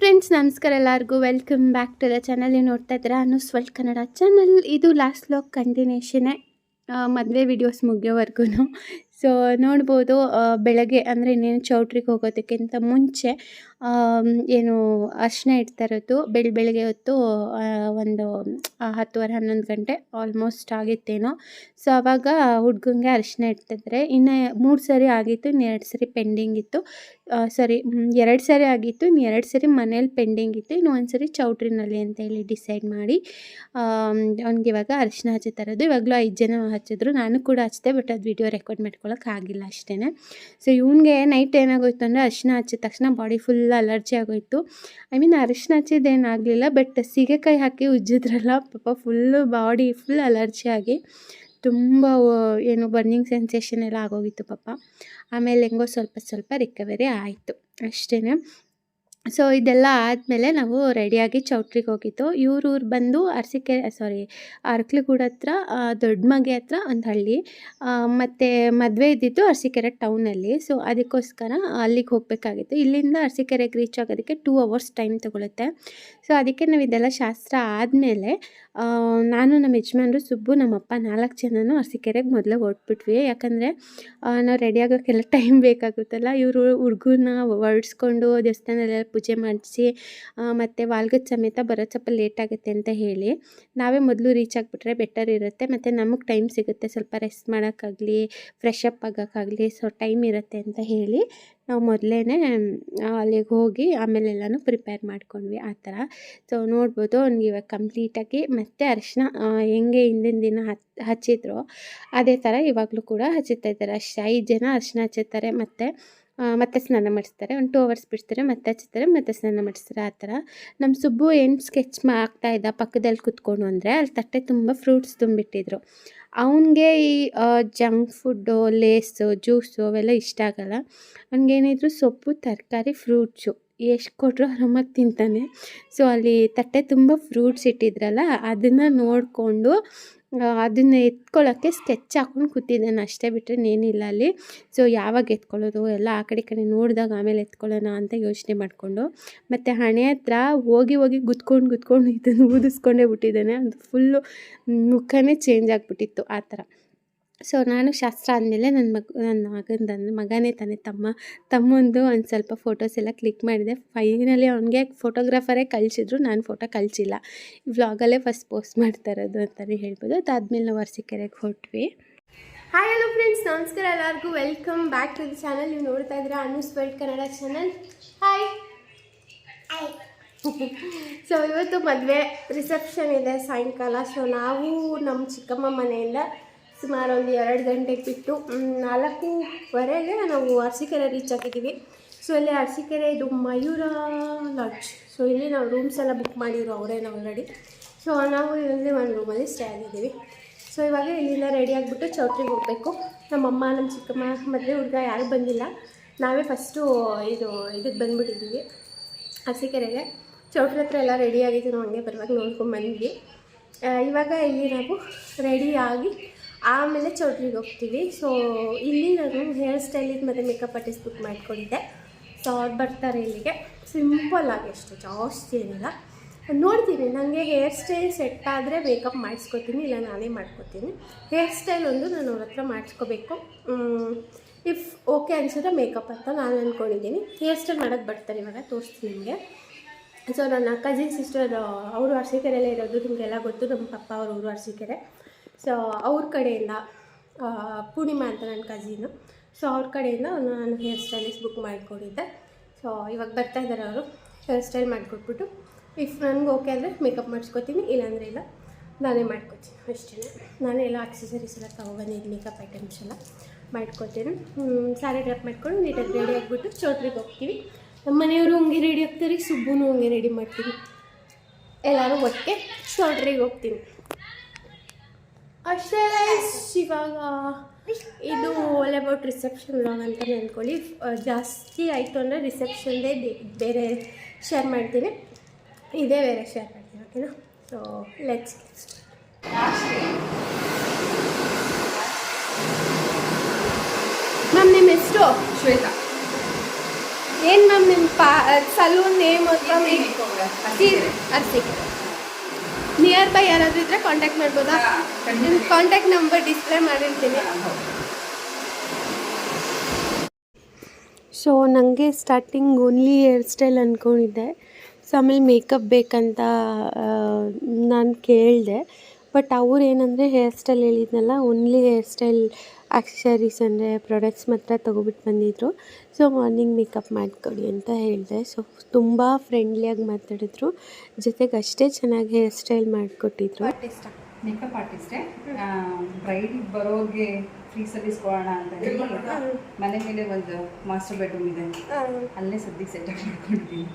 Friends ನಮಸ್ಕಾರ ಎಲ್ಲರಿಗೂ. Welcome back to the channel ನೀವು ನೋಡ್ತಾ ಇದ್ದೀರಾ? ಅನುಸ್ವಲ್ ಕನ್ನಡ ಚಾನಲ್ ಇದು ಲಾಸ್ಟ್ ಲಾಕ್ ಕಂಟಿನ್ಯೂಷನೇ ಮದುವೆ ವಿಡಿಯೋಸ್ ಮುಗಿಯೋವರೆಗೂ ಸೊ ನೋಡ್ಬೋದು ಬೆಳಗ್ಗೆ ಅಂದರೆ ಇನ್ನೇನು ಚೌಟ್ರಿಗೆ ಹೋಗೋದಕ್ಕಿಂತ ಮುಂಚೆ ಏನು ಅರ್ಶನ ಇಡ್ತಾ ಇರೋದು. ಬೆಳ, ಬೆಳಗ್ಗೆ ಹೊತ್ತು ಒಂದು ಹತ್ತುವರೆ ಹನ್ನೊಂದು ಗಂಟೆ ಆಲ್ಮೋಸ್ಟ್ ಆಗಿತ್ತೇನೋ. ಸೊ ಆವಾಗ ಹುಡ್ಗಂಗೆ ಅರ್ಶನ ಇಡ್ತಿದ್ರೆ. ಇನ್ನು ಮೂರು ಸರಿ ಆಗಿತ್ತು, ಇನ್ನು ಎರಡು ಸರಿ ಪೆಂಡಿಂಗ್ ಇತ್ತು. ಸಾರಿ ಎರಡು ಸರಿ ಆಗಿತ್ತು, ಇನ್ನು ಎರಡು ಸರಿ ಮನೇಲಿ ಪೆಂಡಿಂಗ್ ಇತ್ತು, ಇನ್ನು ಒಂದು ಸರಿ ಚೌಟ್ರಿನಲ್ಲಿ ಅಂತ ಹೇಳಿ ಡಿಸೈಡ್ ಮಾಡಿ ಅವ್ನಿಗೆ ಇವಾಗ ಅರಿಶಿನ ಹಚ್ಚಿ ತರೋದು. ಇವಾಗಲೂ ಐದು ಜನ ಹಚ್ಚಿದ್ರು. ನಾನು ಕೂಡ ಹಚ್ಚಿದೆ ಬಟ್ ಅದು ವಿಡಿಯೋ ರೆಕಾರ್ಡ್ ಮಾಡ್ಕೊಳಕ್ಕೆ ಆಗಿಲ್ಲ ಅಷ್ಟೇ ಸೊ ಇವನಿಗೆ ನೈಟ್ ಏನಾಗೋಯ್ತು ಅಂದರೆ ಅರಿಶಿನ ಹಚ್ಚಿದ ತಕ್ಷಣ ಬಾಡಿ ಫುಲ್ ಅಲರ್ಜಿ ಆಗೋಯ್ತು. ಐ ಮೀನ್ ಅರಿಶಿನ ಹಚ್ಚಿದ್ದೇನಾಗಲಿಲ್ಲ ಬಟ್ ಸೀಗೆಕಾಯಿ ಹಾಕಿ ಉಜ್ಜಿದ್ರಲ್ಲ, ಪಾಪ ಫುಲ್ಲು ಬಾಡಿ ಫುಲ್ ಅಲರ್ಜಿ ಆಗಿ. ತುಂಬ ಏನು ಬರ್ನಿಂಗ್ ಸೆನ್ಸೇಷನ್ ಎಲ್ಲ ಆಗೋಗಿತ್ತು ಪಾಪ. ಆಮೇಲೆ ಹೆಂಗೋ ಸ್ವಲ್ಪ ಸ್ವಲ್ಪ ರಿಕವರಿ ಆಯಿತು. ಅಷ್ಟೇ ಸೊ ಇದೆಲ್ಲ ಆದಮೇಲೆ ನಾವು ರೆಡಿಯಾಗಿ ಚೌಟ್ರಿಗೆ ಹೋಗಿತ್ತು ಇವ್ರ ಊರು ಬಂದು ಅರಸಿಕೆರೆ ಸಾರಿ ಅರ್ಕಲಗೂಡ ಹತ್ರ ದೊಡ್ಡ ಮಗೆ ಹತ್ರ ಒಂದು ಹಳ್ಳಿ. ಮತ್ತು ಮದುವೆ ಇದ್ದಿದ್ದು ಅರಸಿಕೆರೆ ಟೌನಲ್ಲಿ ಸೊ ಅದಕ್ಕೋಸ್ಕರ ಅಲ್ಲಿಗೆ ಹೋಗಬೇಕಾಗಿತ್ತು. ಇಲ್ಲಿಂದ ಅರಸಿಕೆರೆಗೆ ರೀಚ್ ಆಗೋದಕ್ಕೆ ಟೂ ಅವರ್ಸ್ ಟೈಮ್ ತೊಗೊಳುತ್ತೆ. ಸೊ ಅದಕ್ಕೆ ನಾವು ಇದೆಲ್ಲ ಶಾಸ್ತ್ರ ಆದಮೇಲೆ ನಾನು ನಮ್ಮ ಯಜಮಾನ್ರು ಸುಬ್ಬು, ನಮ್ಮಪ್ಪ ನಾಲ್ಕು ಜನನೂ ಅರಸಿಕೆರೆಗೆ ಮೊದಲೇ ಹೊರಟ್ಬಿಟ್ವಿ. ಯಾಕಂದರೆ ನಾವು ರೆಡಿ ಆಗೋಕ್ಕೆಲ್ಲ ಟೈಮ್ ಬೇಕಾಗುತ್ತಲ್ಲ. ಇವರು ಹುಡುಗನ ಹೊರಡಿಸ್ಕೊಂಡು ದೇವಸ್ಥಾನದಲ್ಲೆಲ್ಲ ಪೂಜೆ ಮಾಡಿಸಿ ಮತ್ತು ವಾಲ್ಗದ ಸಮೇತ ಬರೋ ಸ್ವಲ್ಪ ಲೇಟ್ ಆಗುತ್ತೆ ಅಂತ ಹೇಳಿ, ನಾವೇ ಮೊದಲು ರೀಚ್ ಆಗಿಬಿಟ್ರೆ ಬೆಟರ್ ಇರುತ್ತೆ. ಮತ್ತು ನಮಗೆ ಟೈಮ್ ಸಿಗುತ್ತೆ ಸ್ವಲ್ಪ ರೆಸ್ಟ್ ಮಾಡೋಕ್ಕಾಗಲಿ ಫ್ರೆಶ್ ಅಪ್ ಆಗೋಕ್ಕಾಗಲಿ ಸೊ ಟೈಮ್ ಇರುತ್ತೆ ಅಂತ ಹೇಳಿ, ನಾವು ಮೊದಲೇ ಅಲ್ಲಿಗೆ ಹೋಗಿ ಆಮೇಲೆ ಎಲ್ಲನೂ ಪ್ರಿಪೇರ್ ಮಾಡ್ಕೊಂಡ್ವಿ ಆ ಥರ. ಸೊ ನೋಡ್ಬೋದು, ಅವ್ನಿಗೆ ಇವಾಗ ಕಂಪ್ಲೀಟಾಗಿ ಮತ್ತೆ ಅರಿಶಿನ ಹೆಂಗೆ ಹಿಂದಿನ ದಿನ ಹಚ್, ಹಚ್ಚಿದ್ರು, ಅದೇ ಥರ ಇವಾಗಲೂ ಕೂಡ ಹಚ್ಚುತ್ತಾ ಇದ್ದಾರೆ. ಐದು ಜನ ಅರಿಶಿನ ಹಚ್ಚುತ್ತಾರೆ ಮತ್ತು ಮತ್ತೆ ಸ್ನಾನ ಮಾಡಿಸ್ತಾರೆ. ಒಂದು ಟೂ ಅವರ್ಸ್ ಬಿಡ್ತಾರೆ, ಮತ್ತೆ ಹಚ್ತಾರೆ, ಮತ್ತೆ ಸ್ನಾನ ಮಾಡಿಸ್ತಾರೆ. ಆ ಥರ. ನಮ್ಮ ಸುಬ್ಬು ಏನು ಸ್ಕೆಚ್ ಆಗ್ತಾ ಇದ್ದ ಪಕ್ಕದಲ್ಲಿ ಕುತ್ಕೊಂಡು ಅಂದರೆ ಅಲ್ಲಿ ತಟ್ಟೆ ತುಂಬ ಫ್ರೂಟ್ಸ್ ತುಂಬಿಟ್ಟಿದ್ರು. ಅವನಿಗೆ ಈ ಜಂಕ್ ಫುಡ್ಡು ಲೇಸು ಜ್ಯೂಸು ಅವೆಲ್ಲ ಇಷ್ಟ ಆಗಲ್ಲ. ಅವ್ನಿಗೇನಿದ್ರು ಸೊಪ್ಪು, ತರಕಾರಿ ಫ್ರೂಟ್ಸು ಎಷ್ಟು ಕೊಟ್ಟರು ಆರಾಮಾಗಿ ತಿಂತಾನೆ. ಸೊ ಅಲ್ಲಿ ತಟ್ಟೆ ತುಂಬ ಫ್ರೂಟ್ಸ್ ಇಟ್ಟಿದ್ರಲ್ಲ, ಅದನ್ನು ನೋಡಿಕೊಂಡು ಅದನ್ನು ಎತ್ಕೊಳ್ಳೋಕ್ಕೆ ಸ್ಕೆಚ್ ಹಾಕ್ಕೊಂಡು ಕೂತಿದ್ದಾನೆ. ಅಷ್ಟೇ ಬಿಟ್ಟರೆ ಏನಿಲ್ಲ ಅಲ್ಲಿ. ಸೊ ಯಾವಾಗ ಎತ್ಕೊಳ್ಳೋದು? ಎಲ್ಲ ಆ ಕಡೆ ಕಡೆ ನೋಡಿದಾಗ ಆಮೇಲೆ ಎತ್ಕೊಳ್ಳೋಣ ಅಂತ ಯೋಚನೆ ಮಾಡಿಕೊಂಡು, ಮತ್ತು ಹಣೆ ಹತ್ರ ಹೋಗಿ ಹೋಗಿ ಗುದ್ಕೊಂಡು ಗುದ್ಕೊಂಡು ಇದನ್ನು ಊದಿಸ್ಕೊಂಡೇ ಬಿಟ್ಟಿದ್ದಾನೆ. ಅದು ಫುಲ್ಲು ಮುಖನೇ ಚೇಂಜ್ ಆಗಿಬಿಟ್ಟಿತ್ತು ಆ ಥರ. ಸೊ ನಾನು ಶಾಸ್ತ್ರ ಆದಮೇಲೆ ನನ್ನ ಮಗ ನನ್ನ ಮಗಂದು ಮಗನೇ ತಾನೇ ತಮ್ಮ. ತಮ್ಮಂದು ಒಂದು ಸ್ವಲ್ಪ ಫೋಟೋಸ್ ಎಲ್ಲ ಕ್ಲಿಕ್ ಮಾಡಿದೆ. ಫೈನಲಿ ಅವನಿಗೆ ಫೋಟೋಗ್ರಾಫರೇ ಕಳಿಸಿದ್ರು. ನಾನು ಫೋಟೋ ಕಳಿಸಿಲ್ಲ. ವ್ಲಾಗಲ್ಲೇ ಫಸ್ಟ್ ಪೋಸ್ಟ್ ಮಾಡ್ತಾ ಇರೋದು ಅಂತಲೇ ಹೇಳ್ಬೋದು. ಅದಾದಮೇಲೆ ನಾವು ಅರಸೀಕೆರೆಗೆ ಹೊಟ್ವಿ. ಹಾಯ್ ಹಲೋ ಫ್ರೆಂಡ್ಸ್ ನಮಸ್ಕಾರ ಎಲ್ಲರಿಗೂ. Welcome back to the channel ನೀವು ನೋಡ್ತಾ ಇದ್ದೀರಾ Anu's world Kannada channel hi so ಇವತ್ತು ಮದುವೆ ರಿಸೆಪ್ಷನ್ ಇದೆ ಸಾಯಂಕಾಲ. ಸೊ ನಾವು ನಮ್ಮ ಚಿಕ್ಕಮ್ಮ ಮನೆಯಿಂದ ಸುಮಾರು ಒಂದು ಎರಡು ಗಂಟೆಗೆ ಬಿಟ್ಟು ನಾಲ್ಕೂವರೆಗೆ ನಾವು ಅರಸೀಕೆರೆ ರೀಚ್ ಆಗಿದ್ದೀವಿ ಸೊ ಇಲ್ಲಿ ಅರಸೀಕೆರೆ ಇದು ಮಯೂರ ಲಾಡ್ಜ್ ಸೊ ಇಲ್ಲಿ ನಾವು ರೂಮ್ಸ್ ಎಲ್ಲ ಬುಕ್ ಮಾಡಿದ್ರು ಅವರೇನು ಆಲ್ರೆಡಿ ಸೊ ನಾವು ಇಲ್ಲಿ ಒಂದು ರೂಮಲ್ಲಿ ಸ್ಟೇ ಆಗಿದ್ದೀವಿ. ಸೊ ಇವಾಗ ಇಲ್ಲಿಂದ ರೆಡಿ ಆಗಿಬಿಟ್ಟು ಚೌಟ್ರಿಗೆ ಹೋಗಬೇಕು. ನಮ್ಮಮ್ಮ ನಮ್ಮ ಚಿಕ್ಕಮ್ಮ ಮದುವೆ ಹುಡುಗ ಯಾರು ಬಂದಿಲ್ಲ. ನಾವೇ ಫಸ್ಟು ಇದು, ಇದಕ್ಕೆ ಬಂದುಬಿಟ್ಟಿದ್ದೀವಿ. ಅರಸೀಕೆರೆಗೆ. ಚೌಟ್ರಿ ಹತ್ರ ಎಲ್ಲ ರೆಡಿ ಆಗಿದ್ದು ನಾವು ಹಂಗೆ ಬರುವಾಗ ನೋಡ್ಕೊಂಡು ಇವಾಗ ಇಲ್ಲಿ ನಾವು ರೆಡಿಯಾಗಿ ಆಮೇಲೆ ಚೌಟ್ರಿಗೆ ಹೋಗ್ತೀವಿ. ಸೊ ಇಲ್ಲಿ ನಾನು ಹೇರ್ ಸ್ಟೈಲಿಗೆ ಮತ್ತು ಮೇಕಪ್ ಆರ್ಟಿಸ್ಟ್ ಬುಕ್ ಮಾಡ್ಕೊಂಡಿದ್ದೆ. ಸೊ ಅವ್ರು ಬರ್ತಾರೆ ಇಲ್ಲಿಗೆ. ಸಿಂಪಲ್ ಆಗಿ ಅಷ್ಟು, ಜಾಸ್ತಿ ಏನಿಲ್ಲ. ನೋಡ್ತೀನಿ ನನಗೆ ಹೇರ್ ಸ್ಟೈಲ್ ಸೆಟ್ ಆದರೆ ಮೇಕಪ್ ಮಾಡಿಸ್ಕೊತೀನಿ, ಇಲ್ಲ ನಾನೇ ಮಾಡ್ಕೊತೀನಿ. ಹೇರ್ ಸ್ಟೈಲ್ ಒಂದು ನಾನು ಅವ್ರ ಹತ್ರ ಮಾಡಿಸ್ಕೋಬೇಕು. ಇಫ್ ಓಕೆ ಅನಿಸಿದ್ರೆ ಮೇಕಪ್ ಅಂತ ನಾನು ಅಂದ್ಕೊಂಡಿದ್ದೀನಿ ಹೇರ್ ಸ್ಟೈಲ್ ಮಾಡೋದು ಬರ್ತಾರೆ ಇವಾಗ, ತೋರಿಸ್ತೀನಿ ನಿಮಗೆ. ಸೊ ನನ್ನ ಕಸಿನ್ ಸಿಸ್ಟರ್ ಅವರು ಅರಸೀಕೆರೆಯಲ್ಲೇ ಇರೋದು, ನಿಮಗೆಲ್ಲ ಗೊತ್ತು, ನಮ್ಮ ಪಪ್ಪ ಅವರು ಊರು ಅರಸೀಕೆರೆ. ಸೊ ಅವ್ರ ಕಡೆಯಿಂದ ಪೂರ್ಣಿಮಾ ಅಂತ ನನ್ನ ಕಸಿನು ಸೊ ಅವ್ರ ಕಡೆಯಿಂದ ನಾನು ಹೇರ್ ಸ್ಟೈಲಿಸ್ ಬುಕ್ ಮಾಡಿಕೊಂಡಿದ್ದೆ. ಸೊ ಇವಾಗ ಬರ್ತಾ ಇದ್ದಾರೆ ಅವರು ಹೇರ್ ಸ್ಟೈಲ್ ಮಾಡಿಕೊಟ್ಬಿಟ್ಟು ಇಫ್ ನನಗೆ ಓಕೆ ಅಂದರೆ ಮೇಕಪ್ ಮಾಡಿಸ್ಕೊತೀನಿ, ಇಲ್ಲಾಂದರೆ ಇಲ್ಲ, ನಾನೇ ಮಾಡ್ಕೊತೀನಿ. ಅಷ್ಟೇ ನಾನೇ ಎಲ್ಲ ಆಕ್ಸೆಸರೀಸ್ ಎಲ್ಲ ತೊಗೊಬಂದಿದ್ದು ಮೇಕಪ್ ಐಟಮ್ಸ್ ಎಲ್ಲ ಮಾಡ್ಕೊತೀನಿ. ಸ್ಯಾರಿ ಡ್ರಾಪ್ ಮಾಡ್ಕೊಂಡು ನೀಟಾಗಿ ರೆಡಿ ಆಗಿಬಿಟ್ಟು ಚೌಟ್ರಿಗೆ ಹೋಗ್ತೀವಿ. ನಮ್ಮ ಮನೆಯವರು ಹಂಗೆ ರೆಡಿ ಆಗ್ತಾರೆ, ಸುಬ್ಬುನು ಹಂಗೆ ರೆಡಿ ಮಾಡ್ತೀನಿ. ಎಲ್ಲರೂ ಒಟ್ಟಿಗೆ ಚೌಟ್ರಿಗೆ ಹೋಗ್ತೀನಿ. ಅಷ್ಟೇ. ಇವಾಗ ಇದು ಆಲ್ ಅಬೌಟ್ ರಿಸೆಪ್ಷನ್ ಲಾಗ್ ಅಂತಲೇ ಅಂದ್ಕೊಳ್ಳಿ ಜಾಸ್ತಿ ಆಯಿತು ಅಂದರೆ ರಿಸೆಪ್ಷನ್ದೇ ಬೇರೆ ಶೇರ್ ಮಾಡ್ತೀನಿ. ಇದೇ ಬೇರೆ ಶೇರ್ ಮಾಡ್ತೀನಿ ಓಕೆನಾ ಸೊ ಲೆಟ್ಸ್ ಮ್ಯಾಮ್ ನಿಮ್ಮ ಎಷ್ಟು ಶ್ವೇತಾ. ಏನು ಮ್ಯಾಮ್ ನಿಮ್ಮ ಪಾ ಸಲೂನ್ ನೇಮ್ ಅಥವಾ ಅರ್ಸಿಕೆ ನಿಯರ್ ಬೈ ಯಾರಾದರೂ ಇದ್ರೆ ಕಾಂಟ್ಯಾಕ್ಟ್ ಮಾಡ್ಬೋದಾ? ನಿಮ್ಮ ಕಾಂಟ್ಯಾಕ್ಟ್ ನಂಬರ್ ಡಿಸ್ಪ್ಲೇ ಮಾಡಿರ್ತೀನಿ. ಸೊ ನನಗೆ ಸ್ಟಾರ್ಟಿಂಗ್ ಓನ್ಲಿ ಹೇರ್ ಸ್ಟೈಲ್ ಅಂದ್ಕೊಂಡಿದ್ದೆ ಸೊ ಆಮೇಲೆ ಮೇಕಪ್ ಬೇಕಂತ ನಾನು ಕೇಳಿದೆ. ಬಟ್ ಅವ್ರು ಏನಂದರೆ ಹೇರ್ ಸ್ಟೈಲ್ ಹೇಳಿದ್ನಲ್ಲ ಓನ್ಲಿ ಹೇರ್ ಸ್ಟೈಲ್ ಆಕ್ಸೆಸರೀಸ್ ಅಂದರೆ ಪ್ರಾಡಕ್ಟ್ಸ್ ಮಾತ್ರ ತೊಗೊಬಿಟ್ಟು ಬಂದಿದ್ರು. ಸೊ ಮಾರ್ನಿಂಗ್ ಮೇಕಪ್ ಮಾಡಿಕೊಡಿ ಅಂತ ಹೇಳಿದೆ. ಸೊ ತುಂಬ ಫ್ರೆಂಡ್ಲಿಯಾಗಿ ಮಾತಾಡಿದ್ರು. ಜೊತೆಗೆ ಅಷ್ಟೇ ಚೆನ್ನಾಗಿ ಹೇರ್ ಸ್ಟೈಲ್ ಮಾಡಿಕೊಟ್ಟಿದ್ರು. ಮೇಕಪ್ ಆರ್ಟಿಸ್ಟೇ ಬ್ರೈಡ್ ಬರೋರಿಗೆ ಫ್ರೀ ಸರ್ವಿಸ್ ಕೊಡೋಣ ಅಂತ ಹೇಳಿ. ಮನೆ ಮೇಲೆ ಒಂದು ಮಾಸ್ಟರ್ ಬೆಡ್ರೂಮ್ ಇದೆ. ಅಲ್ಲೇ ಸದ್ಯಕ್ಕೆ ಸೆಟಪ್ ಮಾಡ್ಕೊಂಡಿದ್ದೀನಿ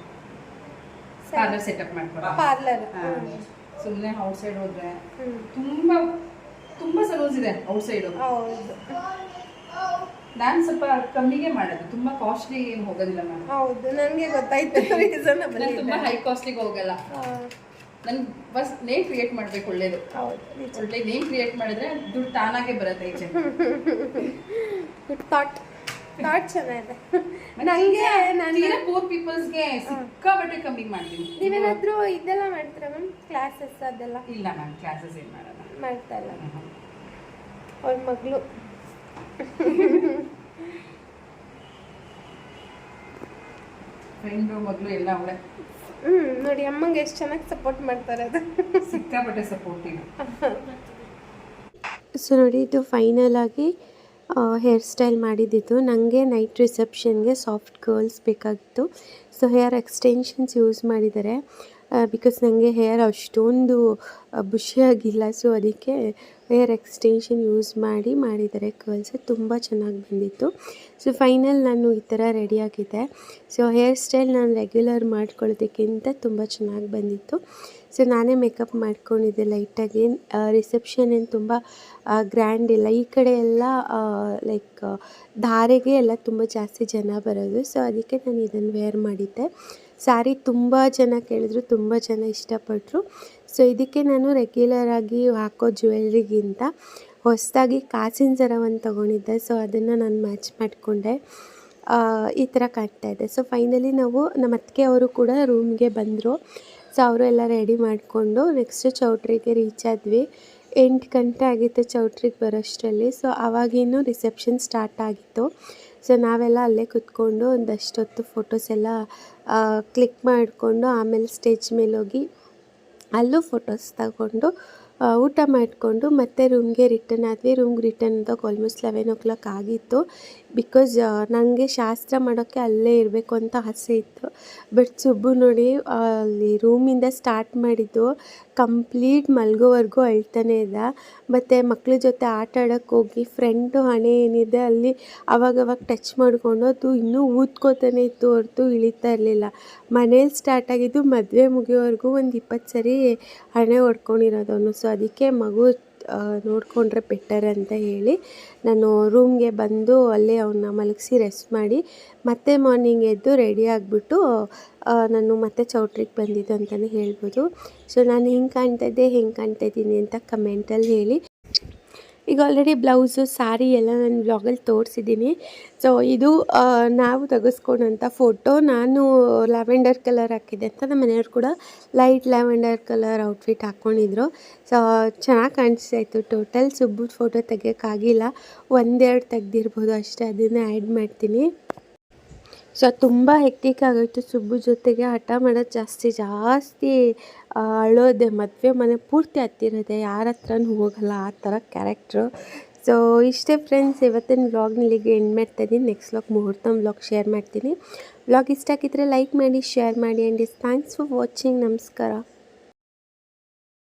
ಪಾರ್ಲರ್ ಸೆಟಪ್ ಮಾಡ್ಕೊಂಡು ಪಾರ್ಲರ್ ಸುಮ್ಮನೆ ಔಟ್ ಸೈಡ್ ಹೋದ್ರೆ ತುಂಬ ತುಂಬ ಸಲೂನ್ಸ್ ಇದೆ ಔಟ್ ಸೈಡ್ ಹೌದು. ನಾನು ಸ್ವಲ್ಪ ಕಮ್ಮಿಗೆ ಮಾಡೋದು ತುಂಬಾ ಕಾಸ್ಟ್ಲಿ ಏನು ಹೋಗೋದಿಲ್ಲ ಮ್ಯಾಮ್ ಹೌದು ನನಗೆ ಗೊತ್ತಾಯ್ತು ರೀಸನ್ ನಾನು ತುಂಬ ಹೈ ಕಾಸ್ಟ್ಲಿಗೆ ಹೋಗಲ್ಲ. ನನ್ ಫಸ್ಟ್ ನೇಮ್ ಕ್ರಿಯೇಟ್ ಮಾಡ್ಬೇಕು ಒಳ್ಳೇದು. ಹೌದು ಒಳ್ಳೆ ನೇಮ್ ಕ್ರಿಯೇಟ್ ಮಾಡಿದ್ರೆ ದುಡ್ಡು ತಾನಾಗೆ ಬರುತ್ತೆ ಈಚೆ. ಗುಡ್ ಥಾಟ್ ಥಾಟ್ ಚೆನ್ನಾಗಿದೆ. ನನಗೆ ನಾನು ಪೂರ್ ಪೀಪಲ್ಸ್ಗೆ ಸಿಕ್ಕಾಬಟ್ಟೆ ಕಮ್ಮಿ ಮಾಡ್ತೀನಿ. ನೀವೇನಾದರೂ ಇದೆಲ್ಲ ಮಾಡ್ತೀರಾ ಮ್ಯಾಮ್? ಕ್ಲಾಸಸ್ ಅದೆಲ್ಲ? ಇಲ್ಲ ಮ್ಯಾಮ್ ಕ್ಲಾಸಸ್ ಏನು ಮಾಡಲ್ಲ. ಮಾಡ್ತಾ ಇಲ್ಲ. ಅವ್ರ ಮಗಳು. ಫ್ರೆಂಡು ಮಗಳು ಎಲ್ಲ ಅವಳೆ. ಹ್ಞೂ ನೋಡಿ ಅಮ್ಮಂಗೆ ಎಷ್ಟು ಚೆನ್ನಾಗಿ ಸಪೋರ್ಟ್ ಮಾಡ್ತಾರೆ ಅದು. ಸಿಕ್ಕಾಪಟ್ಟೆ ಸಪೋರ್ಟಿಂಗ್ ಸೊ ನೋಡಿ ಇದು ಫೈನಲ್ ಆಗಿ ಹೇರ್ ಸ್ಟೈಲ್ ಮಾಡಿದ್ದಿತ್ತು. ನನಗೆ ನೈಟ್ ರಿಸೆಪ್ಷನ್ಗೆ ಸಾಫ್ಟ್ ಗರ್ಲ್ಸ್ ಬೇಕಾಗಿತ್ತು. ಸೊ ಹೇರ್ ಎಕ್ಸ್ಟೆನ್ಷನ್ಸ್ ಯೂಸ್ ಮಾಡಿದ್ದಾರೆ. ಬಿಕಾಸ್ ನನಗೆ ಹೇರ್ ಅಷ್ಟೊಂದು ಬುಷಿಯಾಗಿಲ್ಲ ಸೊ ಅದಕ್ಕೆ ಹೇರ್ ಎಕ್ಸ್ಟೆನ್ಷನ್ ಯೂಸ್ ಮಾಡಿ ಮಾಡಿದ್ದಾರೆ ಕರ್ಲ್ಸ್ ತುಂಬ ಚೆನ್ನಾಗಿ ಬಂದಿತ್ತು. ಸೊ ಫೈನಲ್ ನಾನು ಈ ಥರ ರೆಡಿಯಾಗಿದೆ ಸೊ ಹೇರ್ ಸ್ಟೈಲ್ ನಾನು ರೆಗ್ಯುಲರ್ ಮಾಡ್ಕೊಳ್ಳೋದಕ್ಕಿಂತ ತುಂಬ ಚೆನ್ನಾಗಿ ಬಂದಿತ್ತು. ಸೊ ನಾನೇ ಮೇಕಪ್ ಮಾಡ್ಕೊಂಡಿದ್ದೆ ಲೈಟಾಗಿ ರಿಸೆಪ್ಷನ್ ಏನು ತುಂಬ ಗ್ರ್ಯಾಂಡ್ ಇಲ್ಲ. ಈ ಕಡೆ ಎಲ್ಲ ಲೈಕ್ ಧಾರೆಗೆ ಎಲ್ಲ ತುಂಬ ಜಾಸ್ತಿ ಜನ ಬರೋದು. ಸೊ ಅದಕ್ಕೆ ನಾನು ಇದನ್ನು ವೇರ್ ಮಾಡಿದ್ದೆ. ಸ್ಯಾರಿ ತುಂಬ ಜನ ಕೇಳಿದ್ರು, ತುಂಬ ಜನ ಇಷ್ಟಪಟ್ಟರು ಸೊ ಇದಕ್ಕೆ ನಾನು ರೆಗ್ಯುಲರ್ ಆಗಿ ಹಾಕೋ ಜ್ಯುವೆಲ್ರಿಗಿಂತ ಹೊಸದಾಗಿ ಕಾಸಿನ ಜರವನ್ನು ತೊಗೊಂಡಿದ್ದೆ. ಸೊ ಅದನ್ನು ನಾನು ಮ್ಯಾಚ್ ಮಾಡಿಕೊಂಡೆ. ಈ ಥರ ಕಾಣ್ತಾ ಇದೆ. ಸೊ ಫೈನಲಿ ನಾವು ನಮ್ಮ ಅತ್ತಿಗೆ ಅವರು ಕೂಡ ರೂಮ್ಗೆ ಬಂದರು. ಸೊ ಅವರು ಎಲ್ಲ ರೆಡಿ ಮಾಡಿಕೊಂಡು ನೆಕ್ಸ್ಟ್ ಚೌಟ್ರಿಗೆ ರೀಚ್ ಆದ್ವಿ. ಎಂಟು ಗಂಟೆ ಆಗಿತ್ತು ಚೌಟ್ರಿಗೆ ಬರೋಷ್ಟರಲ್ಲಿ. ಸೊ ಆವಾಗಿನ್ನೂ ರಿಸೆಪ್ಷನ್ ಸ್ಟಾರ್ಟ್ ಆಗಿತ್ತು. ಸೊ ನಾವೆಲ್ಲ ಅಲ್ಲೇ ಕುತ್ಕೊಂಡು ಒಂದಷ್ಟೊತ್ತು ಫೋಟೋಸ್ ಎಲ್ಲ ಕ್ಲಿಕ್ ಮಾಡಿಕೊಂಡು ಆಮೇಲೆ ಸ್ಟೇಜ್ ಮೇಲೆ ಹೋಗಿ ಅಲ್ಲೂ ಫೋಟೋಸ್ ತಗೊಂಡು ಊಟ ಮಾಡಿಕೊಂಡು ಮತ್ತೆ ರೂಮ್ಗೆ ರಿಟರ್ನ್ ಆದ್ವಿ. ರೂಮ್ಗೆ ರಿಟರ್ನ್ ಅಂತ ಆಲ್ಮೋಸ್ಟ್ ಲೆವೆನ್ ಓ ಕ್ಲಾಕ್ ಆಗಿತ್ತು. ಬಿಕಾಸ್ ನನಗೆ ಶಾಸ್ತ್ರ ಮಾಡೋಕ್ಕೆ ಅಲ್ಲೇ ಇರಬೇಕು ಅಂತ ಆಸೆ ಇತ್ತು. ಬಟ್ ಸುಬ್ಬು ನೋಡಿ, ಅಲ್ಲಿ ರೂಮಿಂದ ಸ್ಟಾರ್ಟ್ ಮಾಡಿದ್ದು ಕಂಪ್ಲೀಟ್ ಮಲ್ಗೋವರೆಗೂ ಅಳ್ತಾನೆ ಇದ್ದ. ಮತ್ತು ಮಕ್ಳ ಜೊತೆ ಆಟ ಆಡೋಕ್ಕೆ ಹೋಗಿ ಫ್ರೆಂಡು ಹಣೆ ಏನಿದೆ ಅಲ್ಲಿ ಅವಾಗವಾಗ ಟಚ್ ಮಾಡಿಕೊಂಡು ಅದು ಇನ್ನೂ ಊದ್ಕೋತಾನೆ ಇತ್ತು ಹೊರತು ಇಳಿತಾ ಇರಲಿಲ್ಲ. ಮನೇಲಿ ಸ್ಟಾರ್ಟ್ ಆಗಿದ್ದು ಮದುವೆ ಮುಗಿಯೋವರೆಗೂ ಒಂದು ಇಪ್ಪತ್ತು ಸರಿ ಹಣೆ ಹೊಡ್ಕೊಂಡಿರೋದವನು. ಸೊ ಅದಕ್ಕೆ ಮಗು ನೋಡಿಕೊಂಡ್ರೆ ಬೆಟರ್ ಅಂತ ಹೇಳಿ ನಾನು ರೂಮ್ಗೆ ಬಂದು ಅಲ್ಲೇ ಅವನ್ನ ಮಲಗಿಸಿ ರೆಸ್ಟ್ ಮಾಡಿ ಮತ್ತೆ ಮಾರ್ನಿಂಗ್ ಎದ್ದು ರೆಡಿ ಆಗಿಬಿಟ್ಟು ನಾನು ಮತ್ತೆ ಚೌಟ್ರಿಗೆ ಬಂದಿದ್ದು ಅಂತಲೇ ಹೇಳ್ಬೋದು. ಸೊ ನಾನು ಹೆಂಗೆ ಕಾಣ್ತಾ ಇದ್ದೆ, ಹೆಂಗೆ ಕಾಣ್ತಾ ಇದ್ದೀನಿ ಅಂತ ಕಮೆಂಟಲ್ಲಿ ಹೇಳಿ. ಈಗ ಆಲ್ರೆಡಿ ಬ್ಲೌಸು ಸ್ಯಾರಿ ಎಲ್ಲ ನಾನು ಬ್ಲಾಗಲ್ಲಿ ತೋರಿಸಿದ್ದೀನಿ ಸೊ ಇದು ನಾವು ತೆಗೆಸ್ಕೊಂಡಂಥ ಫೋಟೋ ನಾನು ಲ್ಯಾವೆಂಡರ್ ಕಲರ್ ಹಾಕಿದ್ದೆ ಅಂತ ನಮ್ಮ ಮನೆಯವ್ರು ಕೂಡ ಲೈಟ್ ಲ್ಯಾವೆಂಡರ್ ಕಲರ್ ಔಟ್ಫಿಟ್ ಹಾಕ್ಕೊಂಡಿದ್ರು ಸೊ ಚೆನ್ನಾಗಿ ಕಾಣಿಸ್ತಾ ಇತ್ತು. ಟೋಟಲ್ ಸುಬ್ಬು ಫೋಟೋ ತೆಗಿಯೋಕ್ಕಾಗಿಲ್ಲ. ಒಂದೆರಡು ತೆಗ್ದಿರ್ಬೋದು ಅಷ್ಟೇ. ಅದನ್ನೇ ಆ್ಯಡ್ ಮಾಡ್ತೀನಿ. ಸೊ ತುಂಬ ಹೆಕ್ಟಿಕ್ ಆಗೋಯ್ತು. ಸುಬ್ಬು ಜೊತೆಗೆ ಹಠ ಮಾಡೋದು ಜಾಸ್ತಿ ಜಾಸ್ತಿ ಅಳೋದೆ. ಮದುವೆ ಮನೆ ಪೂರ್ತಿ ಹತ್ತಿರೋದೆ. ಯಾರ ಹತ್ರನೂ ಹೋಗಲ್ಲ. ಆ ಥರ ಕ್ಯಾರೆಕ್ಟ್ರು ಸೊ ಇಷ್ಟೇ ಫ್ರೆಂಡ್ಸ್ ಇವತ್ತಿನ ವ್ಲಾಗ್ನ ಇಲ್ಲಿಗೆ ಎಂಡ್ ಮಾಡ್ತಾ ಇದ್ದೀನಿ. ನೆಕ್ಸ್ಟ್ ವ್ಲಾಗ್ ಮುಹೂರ್ತ ವ್ಲಾಗ್ ಶೇರ್ ಮಾಡ್ತೀನಿ. ವ್ಲಾಗ್ ಇಷ್ಟ ಆಗಿದ್ದರೆ ಲೈಕ್ ಮಾಡಿ ಶೇರ್ ಮಾಡಿ. And is thanks for watching ನಮಸ್ಕಾರ.